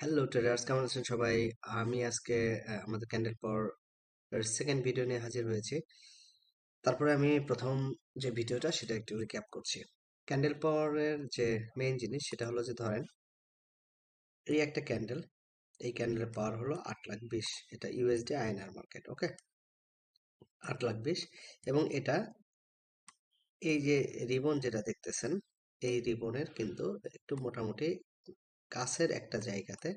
Hello traders কেমন আছেন সবাই? আমি আজকে আমাদের ক্যান্ডেল পর সেকেন্ড ভিডিও নিয়ে হাজির হয়েছি। তারপরে আমি প্রথম যে ভিডিওটা সেটা একটু রিক্যাপ করছি। ক্যান্ডেল পরের যে মেইন জিনিস, সেটা হলো যে ধরেন, এই একটা ক্যান্ডেল এই ক্যান্ডেলের পাওয়ার হলো আট লাখ বিশ। এটা ইউএসডি আইএনআর মার্কেট ওকে আট লাখ বিশ। এবং এটা, এই যে রিবন যেটা দেখতেছেন, এই রিবনের কিন্তু একটু মোটামুটি কাছের একটা জায়গাতে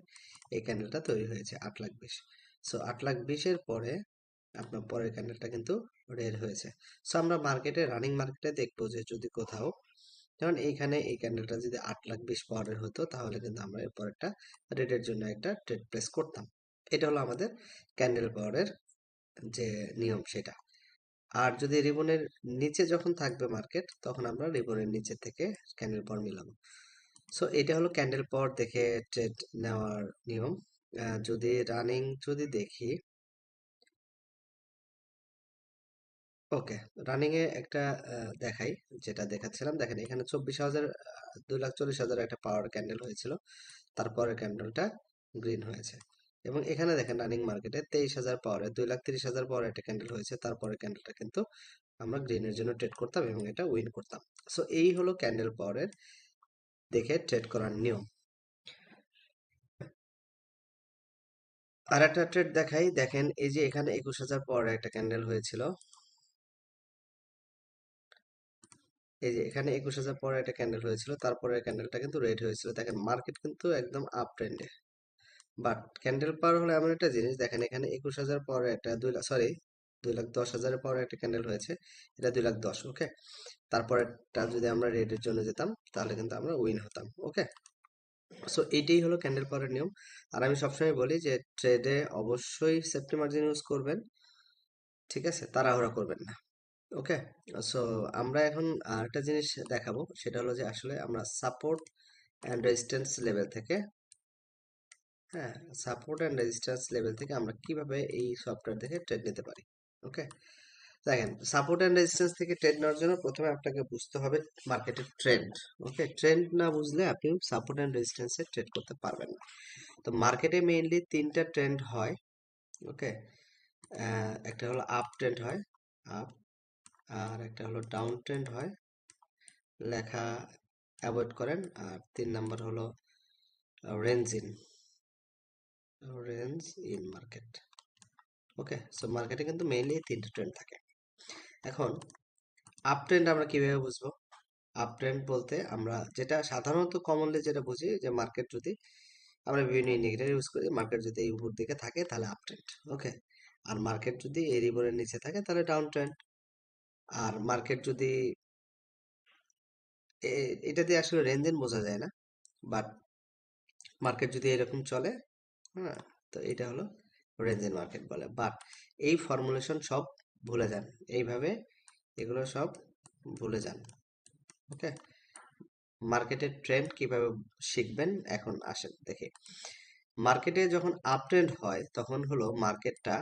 এই ক্যান্ডেলটা তৈরি হয়েছে আট লাখ বিশ। সো আট লাখ বিশের পরে আপনার পরের ক্যান্ডেলটা কিন্তু রেড হয়েছে। সো আমরা মার্কেটে রানিং মার্কেটে দেখব যে যদি কোথাও যেমন এইখানে এই ক্যান্ডেলটা যদি আট লাখ বিশ পাওয়ারের হতো, তাহলে কিন্তু আমরা এরপর একটা রেটের জন্য একটা ট্রেড প্লেস করতাম। এটা হলো আমাদের ক্যান্ডেল পাওয়ারের যে নিয়ম সেটা। আর যদি রিবনের নিচে যখন থাকবে মার্কেট তখন আমরা রিবনের নিচে থেকে ক্যান্ডেল পাওয়ার মিলাবো। সো এটা হলো ক্যান্ডেল পাওয়ার দেখে ট্রেড নেওয়ার নিয়ম। যদি রানিং যদি দেখি ওকে রানিং এ একটা দেখাই, যেটা দেখাচ্ছিলাম। দেখেন, এখানে চব্বিশ হাজার দুই লাখ চল্লিশ হাজার একটা পাওয়ার ক্যান্ডেল হয়েছিল। তারপরে ক্যান্ডেলটা গ্রিন হয়েছে। এবং এখানে দেখেন রানিং মার্কেটে তেইশ হাজার পাওয়ারে দুই লাখ তিরিশ হাজার পাওয়ার একটা ক্যান্ডেল হয়েছে। তারপরে ক্যান্ডেলটা কিন্তু আমরা গ্রিনের জন্য ট্রেড করতাম এবং এটা উইন করতাম। সো এই হলো ক্যান্ডেল পাওয়ারের দেখে ট্রেড করার নিয়ম। আর একটা ট্রেড দেখাই, দেখেন এই যে এখানে একুশ হাজার পাওয়ার একটা ক্যান্ডেল হয়েছিল। এই যে এখানে একুশ হাজার পরে একটা ক্যান্ডেল হয়েছিল তারপরে ক্যান্ডেলটা কিন্তু রেড হয়েছিল। দেখেন মার্কেট কিন্তু একদম আপ ট্রেন্ডে বাট ক্যান্ডেল পাওয়ার হলো এমন একটা জিনিস, দেখেন এখানে একুশ হাজার পরে একটা দুই সরি দুই লাখ দশ হাজারের পরে একটা ক্যান্ডেল হয়েছে, এটা দুই লাখ দশ ওকে তারপরেটা যদি আমরা রেডের জন্য যেতাম, তাহলে কিন্তু আমরা উইন হতাম ওকে সো এইটাই হলো ক্যান্ডেল পাওয়ারের নিয়ম। আর আমি সবসময় বলি যে ট্রেডে অবশ্যই সেফটি মার্জিন ইউজ করবেন, ঠিক আছে? তাড়াহুড়া করবেন না ওকে সো আমরা এখন আরেকটা জিনিস দেখাবো, সেটা হলো যে আসলে আমরা সাপোর্ট অ্যান্ড রেজিস্ট্যান্স লেভেল থেকে হ্যাঁ সাপোর্ট অ্যান্ড রেজিস্ট্যান্স লেভেল থেকে আমরা কীভাবে এই সফটওয়্যার থেকে ট্রেড নিতে পারি। ওকে? দেখেন সাপোর্ট অ্যান্ড রেজিস্ট্যান্স থেকে ট্রেড নেওয়ার জন্য প্রথমে আপনাকে বুঝতে হবে মার্কেটের ট্রেন্ড ওকে? ট্রেন্ড না বুঝলে আপনি সাপোর্ট অ্যান্ড রেজিস্ট্যান্সে ট্রেড করতে পারবেন না। তো মার্কেটে মেইনলি তিনটা ট্রেন্ড হয়, ওকে? একটা হলো আপ ট্রেন্ড হয় আপ আর একটা হলো ডাউন ট্রেন্ড হয়। লেখা অ্যাভয়েড করেন, আর তিন নাম্বার হলো range in range in market okay so মার্কেটে কিন্তু মেইনলি তিনটে ট্রেন্ড থাকে। এখন আপ ট্রেন্ড আমরা কীভাবে বুঝব? আপ ট্রেন্ড বলতে আমরা যেটা সাধারণত কমনলি যেটা বুঝি যে মার্কেট যদি আমরা বিভিন্ন ইন্ডিকেটর ইউজ করি মার্কেট যদি এই উপর দিকে থাকে তাহলে আপ ট্রেন্ড ওকে আর মার্কেট যদি এই রিবনের নিচে থাকে তাহলে ডাউন ট্রেন্ড আর মার্কেট যদি এটা দিয়ে আসলে রেঞ্জেন বোঝা যায় না বাট মার্কেট যদি এরকম চলে হ্যাঁ তো এটা হলো রেঞ্জেন মার্কেট বলে। বাট এই ফর্মুলেশন সব ভুলে যান। এইভাবে এগুলো সব ভুলে যান। ওকে মার্কেটের ট্রেন্ড কীভাবে শিখবেন? এখন আসেন, দেখে। মার্কেটে যখন আপ ট্রেন্ড হয়, তখন হলো মার্কেটটা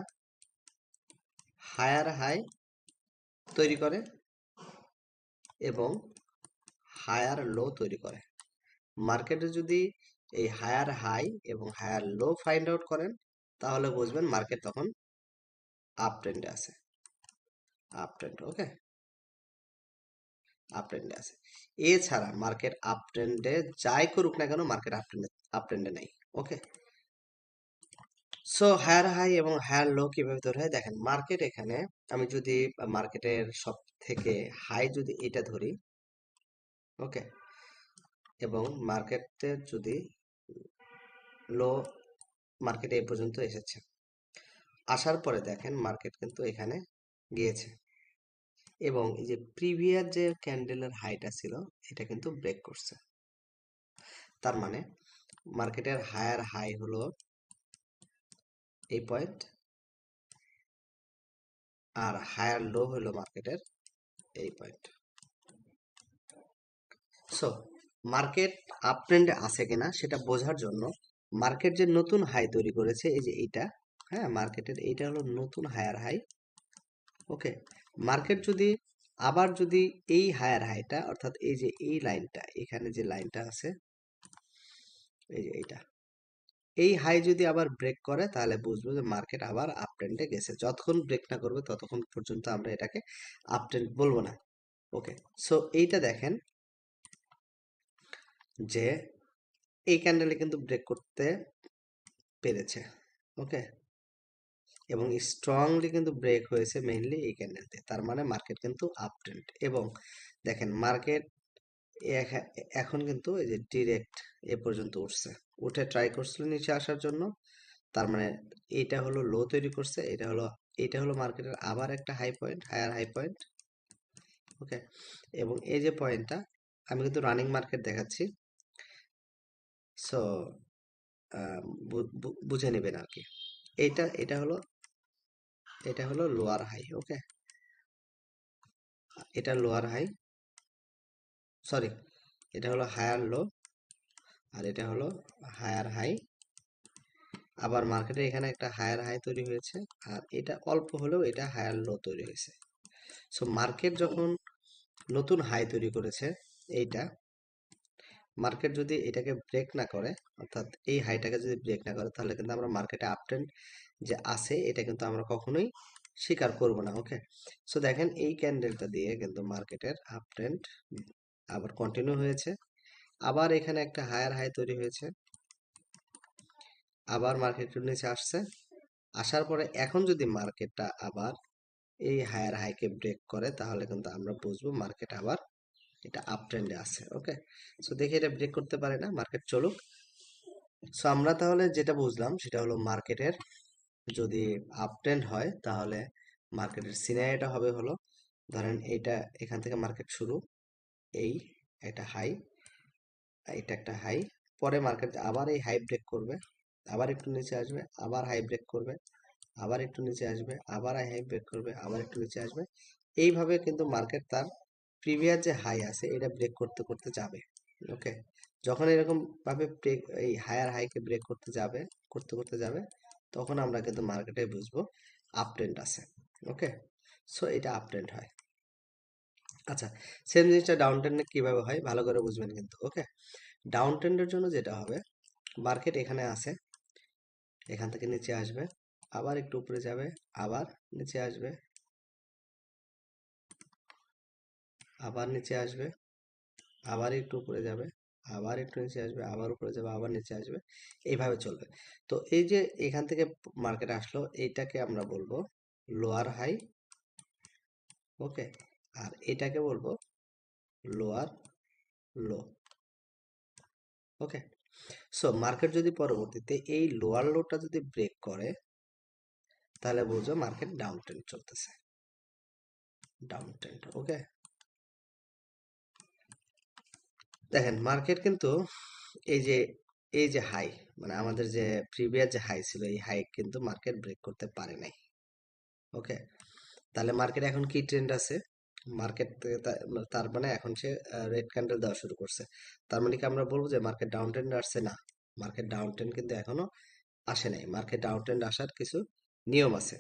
হায়ার হাই তৈরি করে এবং হায়ার লো তৈরি করে। মার্কেটে যদি এই হায়ার হাই এবং হায়ার লো ফাইন্ড আউট করেন তাহলে বুঝবেন মার্কেট তখন আপ ট্রেন্ডে আছে। আপ ট্রেন্ড ওকে আপ ট্রেন্ডে আছে। এছাড়া মার্কেট আপ ট্রেন্ডে যাই করুক না কেন মার্কেট আপ ট্রেন্ডে আপ ট্রেন্ডে নেই ওকে সো হায়ার হাই এবং হায়ার লো কীভাবে ধরে হয়? দেখেন মার্কেট এখানে আমি যদি মার্কেটের সব থেকে হাই যদি এটা ধরি ওকে এবং মার্কেটের যদি লো মার্কেটে এই পর্যন্ত এসেছে। আসার পরে দেখেন মার্কেট কিন্তু এখানে গিয়েছে। এবং এই যে প্রিভিয়াস যে ক্যান্ডেলের হাইটা ছিল, এটা কিন্তু ব্রেক করছে। তার মানে মার্কেটের হায়ার হাই হলো এই পয়েন্ট আর হায়ার লো হলো মার্কেটের এই পয়েন্ট সো মার্কেট আপ ট্রেন্ডে আছে কিনা সেটা বোঝার জন্য মার্কেট যে নতুন হাই তৈরি করেছে, এই যে এইটা হ্যাঁ মার্কেটের এইটা হলো নতুন হায়ার হাই ওকে মার্কেট যদি, আবার যদি এই হায়ার হাইটা অর্থাৎ এই যে এই লাইনটা এখানে যে লাইনটা আছে, এই যে এইটা, এই হাই যদি আবার ব্রেক করে, তাহলে বুঝব যে মার্কেট আবার আপ ট্রেন্ডে গেছে। যতক্ষণ ব্রেক না করবে, ততক্ষণ পর্যন্ত আমরা এটাকে আপ ট্রেন্ড বলব না ওকে সো এইটা দেখেন যে এই ক্যান্ডেলে কিন্তু ব্রেক করতে পেরেছে ওকে এবং স্ট্রংলি কিন্তু ব্রেক হয়েছে মেইনলি এই ক্যান্ডেলতে তার মানে মার্কেট কিন্তু আপ ট্রেন্ড এবং দেখেন মার্কেট এখন কিন্তু এই যে ডিরেক্ট এ পর্যন্ত উঠছে। উঠে ট্রাই করছিল নিচে আসার জন্য, তার মানে এটা হলো লো তৈরি করছে, এটা হলো এটা হলো মার্কেটের আবার একটা high point higher high point okay এবং এই যে পয়েন্টটা আমি কিন্তু রানিং মার্কেট দেখাচ্ছি। সো বুঝে নেবেন আর কি এটা এটা হলো এটা হলো লোয়ার হাই ওকে এটা লোয়ার হাই সরি এটা হলো হায়ার লো আর এটা হলো হায়ার হাই আবার মার্কেটে এখানে একটা হায়ার হাই তৈরি হয়েছে, আর এটা অল্প হলেও এটা হায়ার লো তৈরি হয়েছে। সো মার্কেট যখন নতুন হাই তৈরি করেছে, এইটা মার্কেট যদি এটাকে ব্রেক না করে, অর্থাৎ এই হাইটাকে যদি ব্রেক না করে, তাহলে কিন্তু আমরা মার্কেটে আপট্রেন্ড যে আছে, এটা কিন্তু আমরা কখনোই স্বীকার করব না ওকে সো দেখেন এই ক্যান্ডেলটা দিয়ে কিন্তু মার্কেটের আপট্রেন্ড আবার কন্টিনিউ হয়েছে। আবার এখানে একটা হায়ার হাই তৈরি হয়েছে। আবার মার্কেটের নিচে আসছে। আসার পরে এখন যদি মার্কেটটা আবার এই হায়ার হাইকে ব্রেক করে, তাহলে কিন্তু আমরা বুঝব মার্কেট আবার এটা আপ ট্রেন্ডে আছে ওকে সো দেখি এটা ব্রেক করতে পারে না মার্কেট চলুক। সো আমরা তাহলে যেটা বুঝলাম সেটা হলো মার্কেটের যদি আপ ট্রেন্ড হয়, তাহলে মার্কেটের সিনারিটা হবে হলো, ধরেন এইটা এখান থেকে মার্কেট শুরু, এই একটা হাই এটা একটা হাই পরে মার্কেট আবার এই হাই ব্রেক করবে, আবার একটু নিচে আসবে, আবার হাই ব্রেক করবে, আবার একটু নিচে আসবে, আবার হাই ব্রেক করবে, আবার একটু নিচে আসবে। এইভাবে কিন্তু মার্কেট তার প্রিভিয়াস যে হাই আছে, এটা ব্রেক করতে করতে যাবে ওকে যখন এরকম ভাবে ব্রেক এই হায়ার হাইকে ব্রেক করতে যাবে, করতে করতে যাবে, তখন আমরা কিন্তু মার্কেটে বুঝব আপ ট্রেন্ড আছে ওকে সো এটা আপ ট্রেন্ড হয়। আচ্ছা সেম জিনিসটা ডাউন ট্রেন্ডে কীভাবে হয়? ভালো করে বুঝবেন কিন্তু ওকে ডাউন ট্রেন্ডের জন্য যেটা হবে মার্কেট এখানে আছে, এখান থেকে নিচে আসবে, আবার একটু উপরে যাবে, আবার নিচে আসবে আবার নিচে আসবে, আবার একটু উপরে যাবে, আবার একটু নিচে আসবে, আবার উপরে যাবে, আবার নিচে আসবে, এইভাবে চলবে। তো এই যে এখান থেকে মার্কেট আসলো, এইটাকে আমরা বলব লোয়ার হাই ওকে আর এটাকে বলব lower low okay so market যদি পরবর্তীতে এই লোয়ার লোটা যদি ব্রেক করে, তাহলে বুঝো মার্কেট ডাউন ট্রেন্ড চলতেছে। ডাউন ট্রেন্ড ওকে দেখেন মার্কেট কিন্তু এই যে এই যে হাই মানে আমাদের যে প্রিভিয়াস যে হাই ছিল, এই হাই কিন্তু মার্কেট ব্রেক করতে পারে নাই। ওকে তাহলে মার্কেট এখন কি ট্রেন্ড আছে? মার্কেট তার মানে এখন সে রেড ক্যান্ডেল দেওয়া শুরু করছে। তার মানে কি আমরা বলব যে মার্কেট ডাউন ট্রেন্ড আসছে? না। মার্কেট ডাউন ট্রেন্ড কিন্তু এখনও আসে নাই। মার্কেট ডাউন ট্রেন্ড আসার কিছু নিয়ম আছে।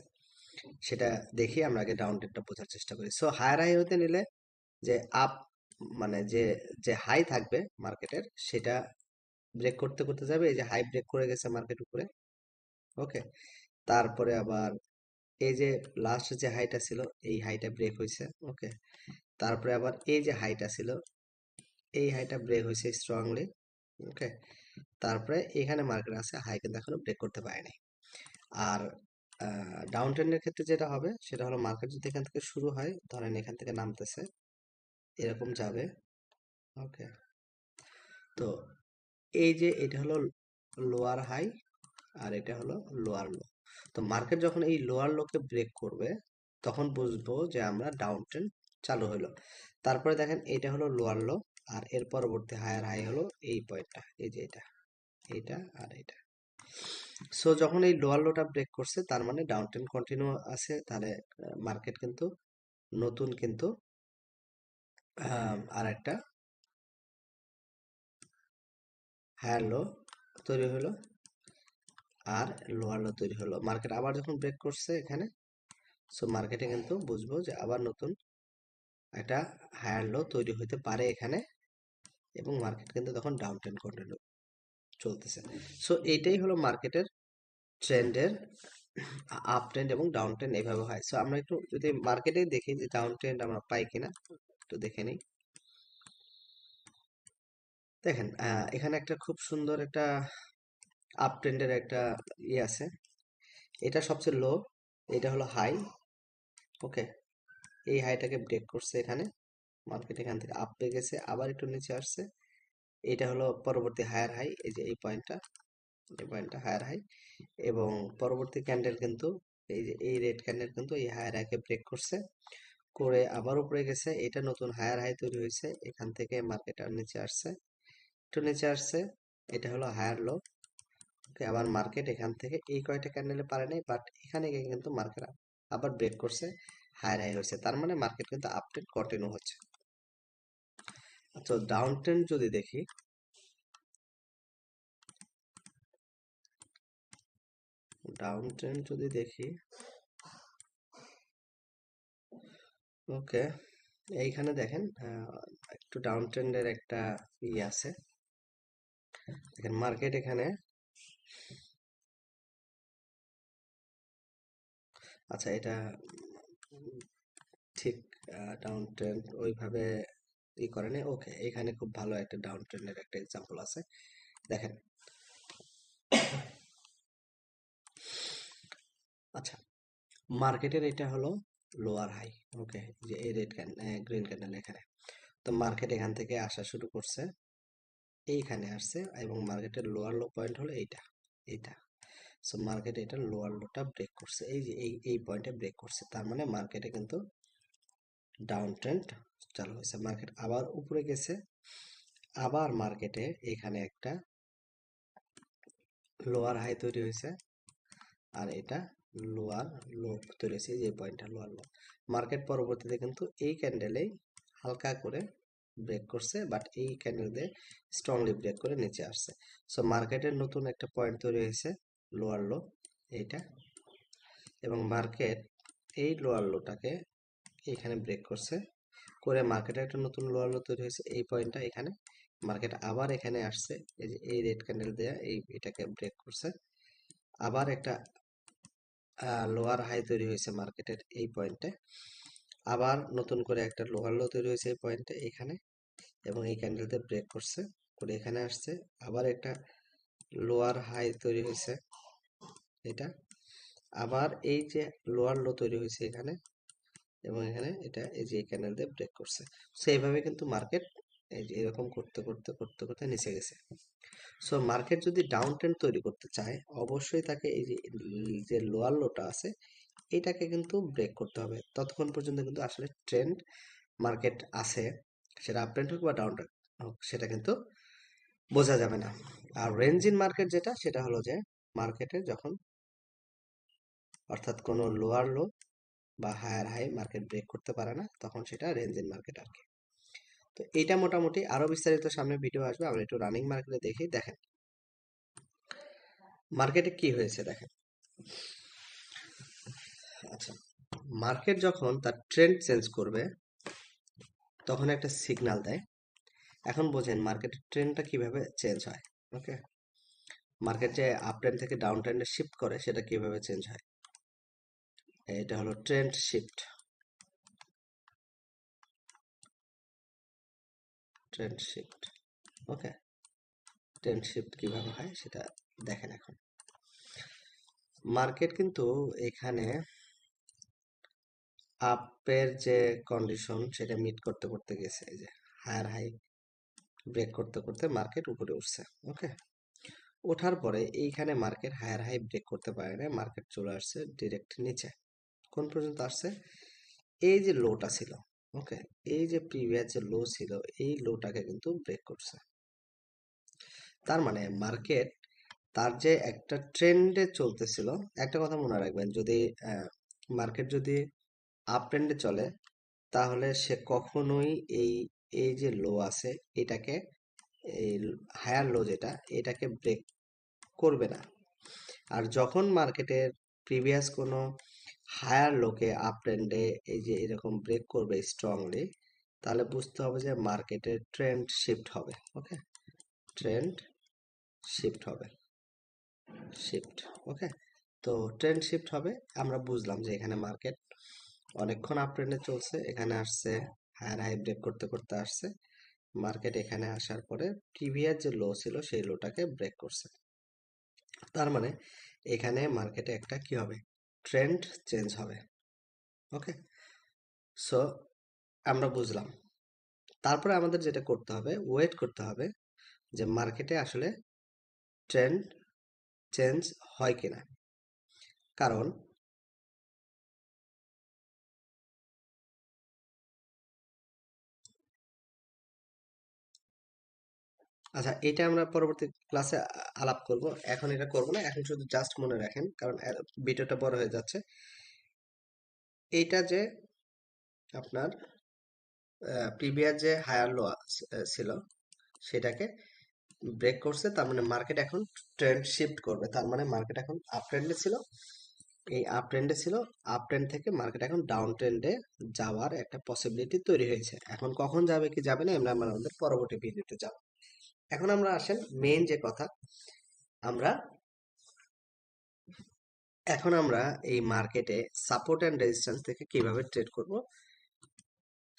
সেটা দেখি আমরা আগে ডাউন ট্রেন্ডটা বোঝার চেষ্টা করি। সো হায়ার হাই হতে নিলে যে আপ মানে যে যে হাই থাকবে মার্কেটের সেটা ব্রেক করতে করতে যাবে। এই যে হাই ব্রেক করে গেছে মার্কেট উপরে। ওকে তারপরে আবার এই যে লাস্ট যে হাইটা ছিল, এই হাইটা ব্রেক হয়েছে ওকে তারপরে আবার এই যে হাইটা ছিল, এই হাইটা ব্রেক হয়েছে স্ট্রংলি ওকে তারপরে এখানে মার্কেট আছে হাই কিন্তু এখনও ব্রেক করতে পারেনি। আর ডাউন ট্রেন্ডের ক্ষেত্রে যেটা হবে, সেটা হলো মার্কেট যদি এখান থেকে শুরু হয়, ধরেন এখান থেকে নামতেছে এরকম যাবে। ওকে তো এই যে এটা হলো লোয়ার হাই আর এটা হলো লোয়ার লো তো মার্কেট যখন এই লোয়ার লোকে ব্রেক করবে, তখন বুঝব যে আমরা ডাউন ট্রেন্ড চালু হলো তারপরে দেখেন এটা হলো লোয়ার লো আর এর পরবর্তী হায়ার হাই হলো এই পয়েন্টটা এই যে এটা, এইটা আর এটা সো যখন এই লোয়ার লোটা ব্রেক করছে, তার মানে ডাউন ট্রেন কন্টিনিউ আছে, তাহলে মার্কেট কিন্তু নতুন কিন্তু আর একটা হায়ার লো তৈরি হলো। আর লোয়ার লো তৈরি হলো। মার্কেট আবার যখন ব্রেক করছে এখানে সো মার্কেটে কিন্তু বুঝব যে আবার নতুন একটা হায়ার লো তৈরি হতে পারে এখানে এবং মার্কেট কিন্তু তখন ডাউন ট্রেন্ড কন্টিনিউ চলতেছে। সো এইটাই হলো মার্কেটের ট্রেন্ডের আপ ট্রেন্ড এবং ডাউন ট্রেন্ড এইভাবে হয়। সো আমরা একটু যদি মার্কেটে দেখি যে ডাউন ট্রেন্ড আমরা পাই কিনা। একটু দেখে নিই। দেখেন এখানে একটা খুব সুন্দর একটা আপ ট্রেন্ডের একটা ইয়ে আছে। এটা সবচেয়ে লো এটা হলো হাই ওকে এই হাইটাকে ব্রেক করছে এখানে মার্কেট এখান থেকে আপ পেয়ে গেছে, আবার একটু নিচে আসছে। এটা হলো পরবর্তী হায়ার হাই এই যে এই পয়েন্টটা এই পয়েন্টটা হায়ার হাই এবং পরবর্তী ক্যান্ডেল কিন্তু, এই যে এই রেড ক্যান্ডেল কিন্তু এই হায়ার হাইকে ব্রেক করছে। করে আবার উপরে গেছে। এটা নতুন হায়ার হাই তৈরি হয়েছে। এখান থেকে মার্কেট আর নিচে আসছে। একটু নিচে আসছে। এটা হলো হায়ার লো ওকে আবার মার্কেট এখান থেকে এই কয়টা ক্যান্ডেলে পারে নাই বাট এখানে গিয়ে কিন্তু মার্কেট আবার ব্রেক করছে হায়ার হাই হয়েছে। তার মানে মার্কেট কিন্তু আপ ট্রেন্ড কন্টিনিউ হচ্ছে। আচ্ছা ডাউন ট্রেন্ড যদি দেখি ডাউন ট্রেন্ড যদি দেখি ওকে, এইখানে দেখেন একটু ডাউন ট্রেন্ডের একটা ই আছে। দেখেন মার্কেট এখানে। আচ্ছা এটা ঠিক ডাউন ট্রেন্ড ওইভাবে ই করে নাই ওকে, এখানে খুব ভালো একটা ডাউন ট্রেন্ডের একটা এক্সাম্পল আছে। দেখেন। আচ্ছা মার্কেটের এটা হলো লোয়ার হাই ওকে যে এই রেড গ্রিন ক্যান্ডেল এখানে। তো মার্কেট এখান থেকে আসা শুরু করছে। এইখানে আসছে এবং মার্কেটের লোয়ার লো পয়েন্ট হলো এইটা এইটা। সো মার্কেট এটা লোয়ার লোটা ব্রেক করছে। এই যে এই এই পয়েন্টে ব্রেক করছে। তার মানে মার্কেটে কিন্তু ডাউন ট্রেন্ড চালু হয়েছে। মার্কেট আবার উপরে গেছে। আবার মার্কেটে এখানে একটা লোয়ার হাই তৈরি হয়েছে। আর এটা লোয়ার লো তৈরি হয়েছে যে পয়েন্টটা লোয়ার লো মার্কেট পরবর্তীতে কিন্তু এই ক্যান্ডেলেই হালকা করে ব্রেক করছে বাট এই ক্যান্ডেল দিয়ে স্ট্রংলি ব্রেক করে নিচে আসছে। সো মার্কেটের নতুন একটা পয়েন্ট তৈরি হয়েছে, লোয়ার লো এইটা। এবং মার্কেট এই লোয়ার লোটাকে এখানে ব্রেক করছে, করে মার্কেটে একটা নতুন লোয়ার লো তৈরি হয়েছে। এই পয়েন্টটা এখানে মার্কেট আবার এখানে আসছে, এই যে এই রেড ক্যান্ডেল দেয়া, এই এটাকে ব্রেক করছে। আবার একটা লোয়ার হাই তৈরি হয়েছে মার্কেটের এই পয়েন্টে। আবার নতুন করে একটা লোয়ার লো তৈরি হয়েছে এই পয়েন্টে এখানে এবং এই ক্যান্ডেলতে ব্রেক করছে, করে এখানে আসছে। আবার একটা লোয়ার হাই তৈরি হয়েছে এটা। আবার এই যে লোয়ার লো তৈরি হয়েছে এখানে এবং এখানে এটা এই যে ক্যান্ডেল দিয়ে ব্রেক করছে। সো এইভাবে কিন্তু মার্কেট এরকম করতে করতে করতে করতে নিচে গেছে। সো মার্কেট যদি ডাউন ট্রেন্ড তৈরি করতে চায়, অবশ্যই তাকে এই যে লোয়ার লোটা আছে, এটাকে কিন্তু ব্রেক করতে হবে। ততক্ষণ পর্যন্ত কিন্তু আসলে ট্রেন্ড মার্কেট আছে, সেটা আপ ট্রেন্ড হোক বা ডাউন ট্রেন্ড হোক, সেটা কিন্তু বোঝা যাবে না। আর রেঞ্জ ইন মার্কেট যেটা, সেটা হলো যে মার্কেটে যখন অর্থাৎ কোনো লোয়ার লো বা হায়ার হাই মার্কেট ব্রেক করতে পারে না, তখন সেটা রেঞ্জ ইন মার্কেট আর কি। তো এইটা মোটামুটি আরও বিস্তারিত সামনে ভিডিও আসবে। আমরা একটু রানিং মার্কেটে দেখি, দেখেন। মার্কেটে কি হয়েছে, দেখেন। আচ্ছা মার্কেট যখন তার ট্রেন্ড চেঞ্জ করবে, তখন একটা সিগন্যাল দেয়। এখন বোঝেন মার্কেটের ট্রেন্ডটা কীভাবে চেঞ্জ হয় ওকে মার্কেট যে আপ ট্রেন্ড থেকে ডাউন ট্রেন্ডে শিফট করে, সেটা কীভাবে চেঞ্জ হয়? এটা হলো trend shift trend shift okay trend shift কীভাবে হয় সেটা দেখেন এখন। মার্কেট কিন্তু এখানে আপের যে কন্ডিশন সেটা মিট করতে করতে গেছে। এই যে হায়ার হাই ব্রেক করতে করতে মার্কেট উপরে উঠছে ওকে ওঠার পরে এইখানে মার্কেট হায়ার হাই ব্রেক করতে পারে না মার্কেট চলে আসছে ডিরেক্ট নিচে। কোন পর্যন্ত আসছে? এই যে লোটা ছিল ওকে, এই যে প্রিভিয়াস যে লো ছিল, এই লোটাকে কিন্তু ব্রেক করছে। তার মানে মার্কেট তার যে একটা ট্রেন্ডে চলতেছিল, একটা কথা মনে রাখবেন, যদি মার্কেট যদি আপ ট্রেন্ডে চলে, তাহলে সে কখনোই এই এই যে লো আছে, এটাকে, এই হায়ার লো যেটা, এটাকে ব্রেক করবে না। আর যখন মার্কেটের প্রিভিয়াস কোনো হায়ার লোকে আপ ট্রেন্ডে এই যে এরকম ব্রেক করবে স্ট্রংলি তাহলে বুঝতে হবে যে মার্কেটের ট্রেন্ড শিফট হবে ওকে ট্রেন্ড শিফট হবে শিফট ওকে তো ট্রেন্ড শিফট হবে, আমরা বুঝলাম যে এখানে মার্কেট অনেকক্ষণ আপ ট্রেন্ডে চলছে, এখানে আসছে হায়ার হাই ব্রেক করতে করতে আসছে মার্কেট এখানে আসার পরে প্রিভিয়াস যে লো ছিল সেই লোটাকে ব্রেক করছে। তার মানে এখানে মার্কেটে একটা কি হবে? ট্রেন্ড চেঞ্জ হবে। ওকে সো আমরা বুঝলাম। তারপরে আমাদের যেটা করতে হবে ওয়েট করতে হবে যে মার্কেটে আসলে ট্রেন্ড চেঞ্জ হয় কিনা। কারণ আচ্ছা এটা আমরা পরবর্তী ক্লাসে আলাপ করব। এখন এটা করব না, এখন শুধু জাস্ট মনে রাখেন, কারণ ভিডিওটা বড় হয়ে যাচ্ছে। এইটা যে আপনার প্রিভিয়াস যে হায়ার লো ছিল, সেটাকে ব্রেক করছে, তার মানে মার্কেট এখন ট্রেন্ড শিফট করবে। তার মানে মার্কেট এখন আপ ট্রেন্ডে ছিল। এই আপ ট্রেন্ডে ছিল আপ ট্রেন্ড থেকে মার্কেট এখন ডাউন ট্রেন্ডে যাওয়ার একটা পসিবিলিটি তৈরি হয়েছে। এখন কখন যাবে কি যাবে না, আমরা আমাদের পরবর্তী ভিডিওতে যাব। এখন আমরা আসেন মেন যে কথা, আমরা এখন আমরা এই মার্কেটে সাপোর্ট অ্যান্ড রেজিস্ট্যান্স থেকে কীভাবে ট্রেড করব,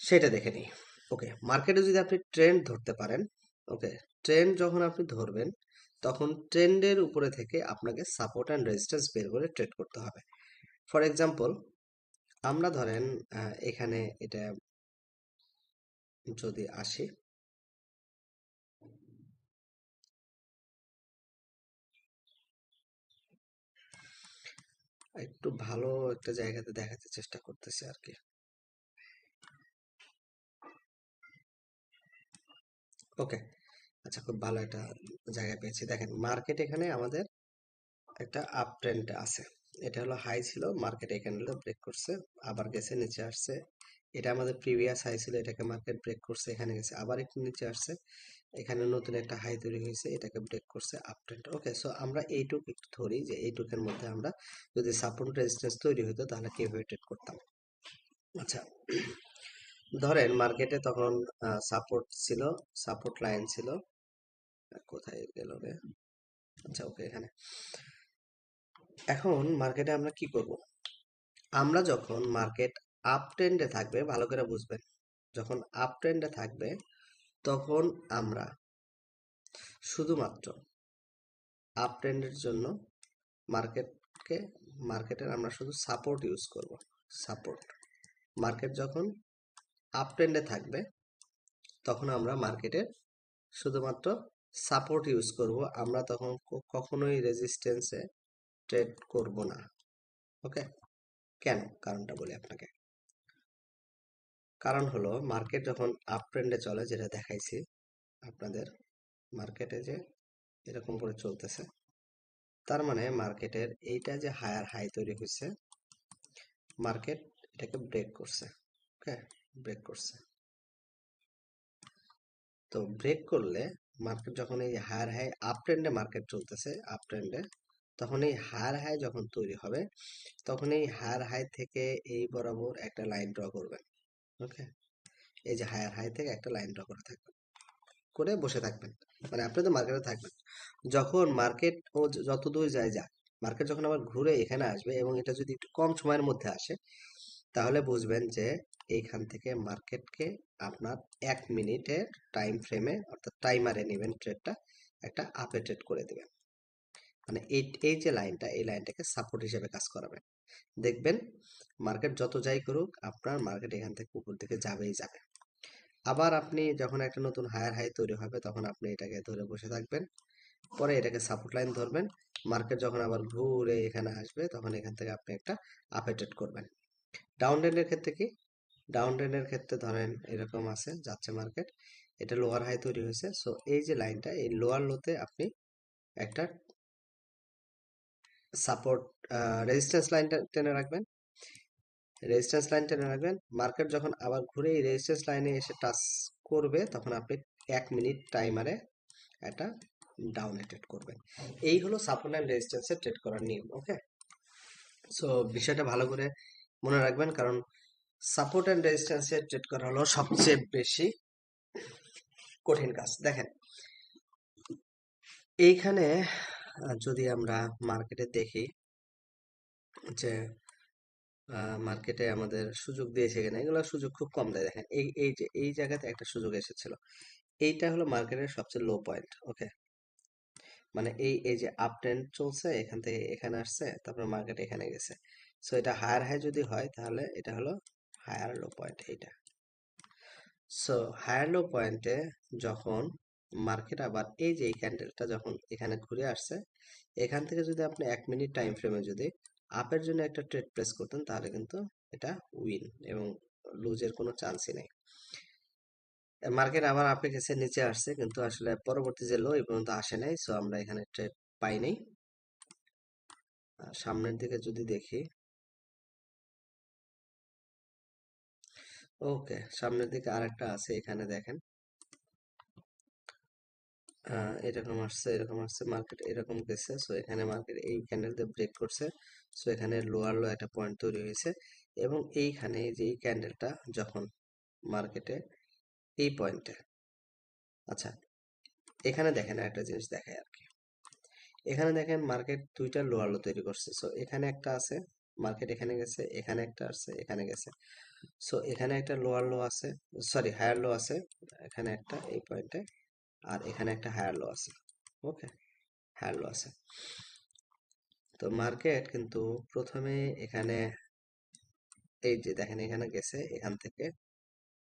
সেটা দেখে নিই। ওকে মার্কেটে যদি আপনি ট্রেন্ড ধরতে পারেন ওকে ট্রেন্ড যখন আপনি ধরবেন, তখন ট্রেন্ডের উপরে থেকে আপনাকে সাপোর্ট অ্যান্ড রেজিস্ট্যান্স বের করে ট্রেড করতে হবে। ফর এক্সাম্পল আমরা ধরেন এখানে এটা যদি আসি একটু ভালো একটা জায়গাতে দেখাতে চেষ্টা করতেছি আর কি ওকে আচ্ছা খুব ভালো একটা জায়গা পেয়েছি। দেখেন মার্কেট এখানে আমাদের একটা আপ ট্রেন্ড আছে। এটা হলো হাই ছিল, মার্কেট এখানে ব্রেক করছে, আবার গেছে, নিচে আসছে। এটা আমাদের প্রিভিয়াস হাই ছিল, এটাকে মার্কেট ব্রেক করছে, এখানে গেছে, আবার একটু নিচে আসছে। এখানে নতুন একটা হাই তৈরি হয়েছে, এটাকে ব্রেক করছে আপ ট্রেন্ড ওকে সো আমরা এইটুক একটু ধরি যে এইটুকের মধ্যে আমরা যদি সাপোর্ট রেজিস্ট্যান্স তৈরি হতো তাহলে কীভাবে ট্রেড করতাম? আচ্ছা ধরেন মার্কেটে তখন সাপোর্ট ছিল সাপোর্ট লাইন ছিল। কোথায় গেল রে? আচ্ছা ওকে এখানে। এখন মার্কেটে আমরা কি করব? আমরা যখন মার্কেট আপ ট্রেন্ডে থাকবে, ভালো করে বুঝবেন, যখন আপ ট্রেন্ডে থাকবে তখন আমরা শুধুমাত্র আপ ট্রেন্ডের জন্য মার্কেটকে মার্কেটের আমরা শুধু সাপোর্ট ইউজ করব সাপোর্ট মার্কেট যখন আপ ট্রেন্ডে থাকবে, তখন আমরা মার্কেটের শুধুমাত্র সাপোর্ট ইউজ করব, আমরা তখন কখনোই রেজিস্ট্যান্সে ট্রেড করব না। ওকে কেন? কারণটা বলি আপনাকে। কারণ হলো মার্কেট যখন আপ ট্রেন্ডে চলে যেটা দেখাইছি আপনাদের মার্কেটে যে এরকম করে চলতেছে, তার মানে মার্কেটের এইটা যে হায়ার হাই তৈরি হয়েছে মার্কেট এটাকে ব্রেক করছে ওকে ব্রেক করছে। তো ব্রেক করলে মার্কেট যখন এই হায়ার হাই আপ ট্রেন্ডে মার্কেট চলতেছে আপ ট্রেন্ডে তখন এই হায়ার হাই যখন তৈরি হবে, তখন এই হায়ার হাই থেকে এই বরাবর একটা লাইন ড্র করবেন। ওকে? এই যে হায়ার হাই থেকে একটা লাইন ড্র করে থাকবেন। করে বসে থাকবেন। মানে আপনি তো মার্কেটে থাকবেন। যখন মার্কেট ও যত দূর যায় যাক মার্কেট যখন আবার ঘুরে এখানে আসবে এবং এটা যদি একটু কম সময়ের মধ্যে আসে, তাহলে বুঝবেন যে এইখান থেকে মার্কেটকে আপনার এক মিনিটের টাইম ফ্রেমে অর্থাৎ টাইমারে নেবেন ট্রেডটা একটা আপে ট্রেড করে দেবেন। মানে এই এই যে লাইনটা, এই লাইনটাকে সাপোর্ট হিসেবে কাজ করাবেন দেখবেন মার্কেট যত যাই করুক, আপনার মার্কেট এখান থেকে উপর দিকে যাবেই যাবে। আবার আপনি যখন একটা নতুন হায়ার হাই তৈরি হবে, তখন আপনি এটাকে ধরে বসে থাকবেন। পরে এটাকে সাপোর্ট লাইন ধরবেন। মার্কেট যখন আবার ঘুরে এখানে আসবে, তখন এখান থেকে আপনি একটা আপে ট্রেড করবেন। ডাউন ট্রেন্ডের ক্ষেত্রে কি? ডাউন ট্রেন্ডের ক্ষেত্রে ধরেন এরকম আছে, যাচ্ছে মার্কেট এটা লোয়ার হাই তৈরি হয়েছে। সো এই যে লাইনটা, এই লোয়ার লোতে আপনি একটা সাপোর্ট রেজিস্ট্যান্স লাইনটা টেনে রাখবেন। রেজিস্ট্যান্স লাইন টেনে রাখবেন। মার্কেট যখন আবার ঘুরে এই রেজিস্ট্যান্স লাইনে এসে টাচ করবে, তখন আপনি এক মিনিট টাইমারে একটা ডাউনে ট্রেড করবেন। এই হলো সাপোর্ট অ্যান্ড রেজিস্ট্যান্সের ট্রেড করার নিয়ম ওকে সো বিষয়টা ভালো করে মনে রাখবেন, কারণ সাপোর্ট অ্যান্ড রেজিস্ট্যান্সের ট্রেড করা হলো সবচেয়ে বেশি কঠিন কাজ। দেখেন, এইখানে যদি আমরা মার্কেটে দেখি যে মার্কেটে আমাদের সুযোগ দিয়েছে কিনা, এগুলো সুযোগ খুব কম দেয়। দেখেন, এই এই যে, এই জায়গাতে একটা সুযোগ এসেছিল। এইটা হলো মার্কেটের সবচেয়ে লো পয়েন্ট ওকে মানে এই এই যে আপ ট্রেন্ড চলছে, এখান থেকে এখানে আসছে, তারপর মার্কেট এখানে গেছে। সো এটা হায়ার হাই যদি হয়, তাহলে এটা হলো হায়ার লো পয়েন্ট এইটা। সো হায়ার লো পয়েন্টে যখন মার্কেট আবার এই যে এই ক্যান্ডেলটা যখন এখানে ঘুরে আসছে, এখান থেকে যদি আপনি এক মিনিট টাইম ফ্রেমে যদি আপের জন্য একটা ট্রেড প্লেস করতেন, তাহলে কিন্তু এটা উইন এবং লুজের কোনো চান্সই নেই। মার্কেট আবার আপে গেছে নিচে আসছে, কিন্তু আসলে পরবর্তী যে লো এই পর্যন্ত আসে নাই সো আমরা এখানে ট্রেড পাই নাই। সামনের দিকে যদি দেখি ওকে সামনের দিকে আরেকটা আছে, এখানে দেখেন। এরকম আসছে এরকম আসছে মার্কেট এরকম গেছে। সো এখানে মার্কেট এই ক্যান্ডেল দিয়ে ব্রেক করছে। সো এখানে লোয়ার লো একটা পয়েন্ট তৈরি হয়েছে। এবং এইখানে যে এই ক্যান্ডেলটা যখন মার্কেটে এই পয়েন্টে আচ্ছা এখানে দেখেন একটা জিনিস দেখায় আর কি। এখানে দেখেন মার্কেট দুইটা লোয়ার লো তৈরি করছে। সো এখানে একটা আছে মার্কেট এখানে গেছে, এখানে একটা আসছে, এখানে গেছে। সো এখানে একটা লোয়ার লো আছে সরি হায়ার লো আছে, এখানে একটা এই পয়েন্টে আর এখানে একটা হায়ার লো আছে ওকে হায়ার লো আছে তো মার্কেট কিন্তু প্রথমে এখানে, এই যে দেখেন এখানে গেছে, এখান থেকে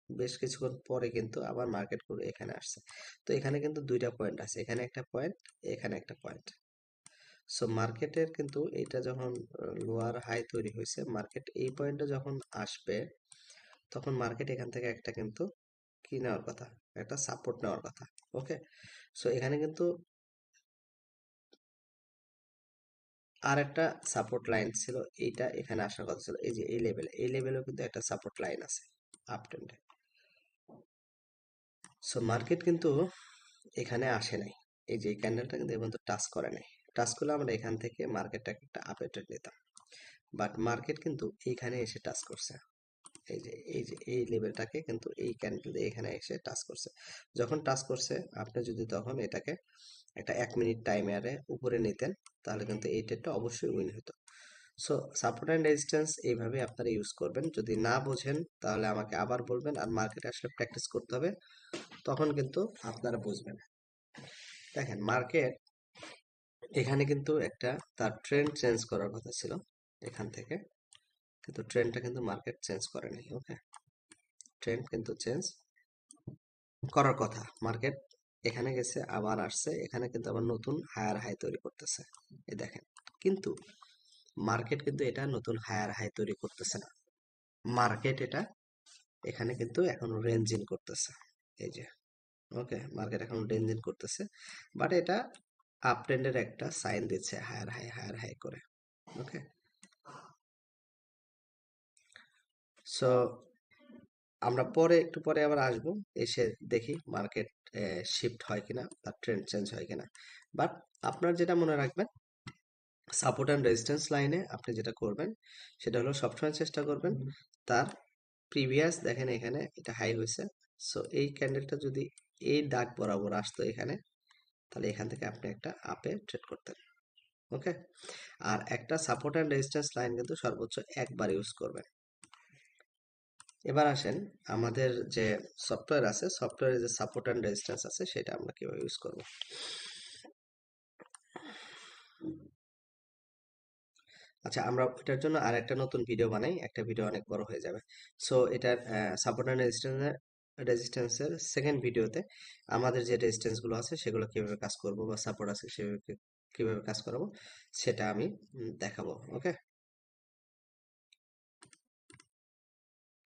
বেশ কিছুক্ষণ পরে কিন্তু আবার মার্কেট করে এখানে আসছে। তো এখানে কিন্তু দুইটা পয়েন্ট আছে, এখানে একটা পয়েন্ট এখানে একটা পয়েন্ট সো মার্কেটের কিন্তু এটা যখন লোয়ার হাই তৈরি হয়েছে মার্কেট এই পয়েন্টে যখন আসবে, তখন মার্কেট এখান থেকে একটা কিন্তু কি নেওয়ার কথা? একটা সাপোর্ট নেওয়ার কথা। ওকে সো এখানে কিন্তু আর একটা সাপোর্ট লাইন ছিল। এইটা এখানে আসার কথা ছিল। এই যে, এই লেভেলে এই লেভেলেও কিন্তু একটা সাপোর্ট লাইন আছে আপ ট্রেন্ডে সো মার্কেট কিন্তু এখানে আসে নাই। এই যে ক্যান্ডেলটা কিন্তু এই পর্যন্ত টাচ করে নাই। টাচ করলে আমরা এখান থেকে মার্কেটটাকে একটা আপে ট্রেড নিতাম। বাট মার্কেট কিন্তু এইখানে এসে টাচ করছে। এই যে এই যে, এই লেভেলটাকে কিন্তু এই ক্যান্ডেল এখানে এসে টাচ করছে। যখন টাচ করছে, আপনি যদি তখন এটাকে একটা এক মিনিট টাইমারে উপরে নিতেন, তাহলে কিন্তু এই ট্রেডটা অবশ্যই উইন হতো। সো সাপোর্ট অ্যান্ড রেজিস্ট্যান্স এইভাবে আপনারা ইউজ করবেন। যদি না বোঝেন, তাহলে আমাকে আবার বলবেন আর মার্কেটে আসলে প্র্যাকটিস করতে হবে, তখন কিন্তু আপনারা বুঝবেন। দেখেন মার্কেট এখানে কিন্তু একটা তার ট্রেন্ড চেঞ্জ করার কথা ছিল এখান থেকে। কিন্তু ট্রেন্ডটা কিন্তু মার্কেট চেঞ্জ করেনি ওকে ট্রেন্ড কিন্তু চেঞ্জ করার কথা। মার্কেট এখানে গেছে, আবার আসছে, এখানে কিন্তু আবার নতুন হায়ার হাই তৈরি করতেছে। এই দেখেন, কিন্তু মার্কেট কিন্তু এটা নতুন হায়ার হাই তৈরি করতেছে না। মার্কেট এটা এখানে কিন্তু এখন রেঞ্জিং করতেছে। এই যে ওকে মার্কেট এখন রেঞ্জিং করতেছে। বাট এটা আপ ট্রেন্ডের একটা সাইন দিচ্ছে হায়ার হাই হায়ার হাই করে ওকে সো আমরা পরে একটু পরে আবার আসব। এসে দেখি মার্কেট শিফট হয় কিনা বা ট্রেন্ড চেঞ্জ হয় কিনা। বাট আপনার যেটা মনে রাখবেন সাপোর্ট অ্যান্ড রেজিস্ট্যান্স লাইনে আপনি যেটা করবেন সেটা হলো সবসময় চেষ্টা করবেন তার প্রিভিয়াস দেখেন এখানে এটা হাই হয়েছে সো এই ক্যান্ডেলটা যদি এই দাগ বরাবর আসতো এখানে তাহলে এখান থেকে আপনি একটা আপে ট্রেড করতেন। ওকে আর একটা সাপোর্ট অ্যান্ড রেজিস্ট্যান্স লাইন কিন্তু সর্বোচ্চ একবার ইউজ করবেন। এবার আসেন, আমাদের যে সফটওয়্যার আছে সফটওয়্যারে যে সাপোর্ট অ্যান্ড রেজিস্ট্যান্স আছে, সেটা আমরা কীভাবে ইউজ করব? আচ্ছা আমরা এটার জন্য আর একটা নতুন ভিডিও বানাই, একটা ভিডিও অনেক বড় হয়ে যাবে। সো এটার সাপোর্ট অ্যান্ড রেজিস্ট্যান্সের রেজিস্ট্যান্সের সেকেন্ড ভিডিওতে আমাদের যে রেজিস্ট্যান্সগুলো আছে, সেগুলো কীভাবে কাজ করব বা সাপোর্ট আছে সেভাবে কীভাবে কাজ করাবো, সেটা আমি দেখাবো ওকে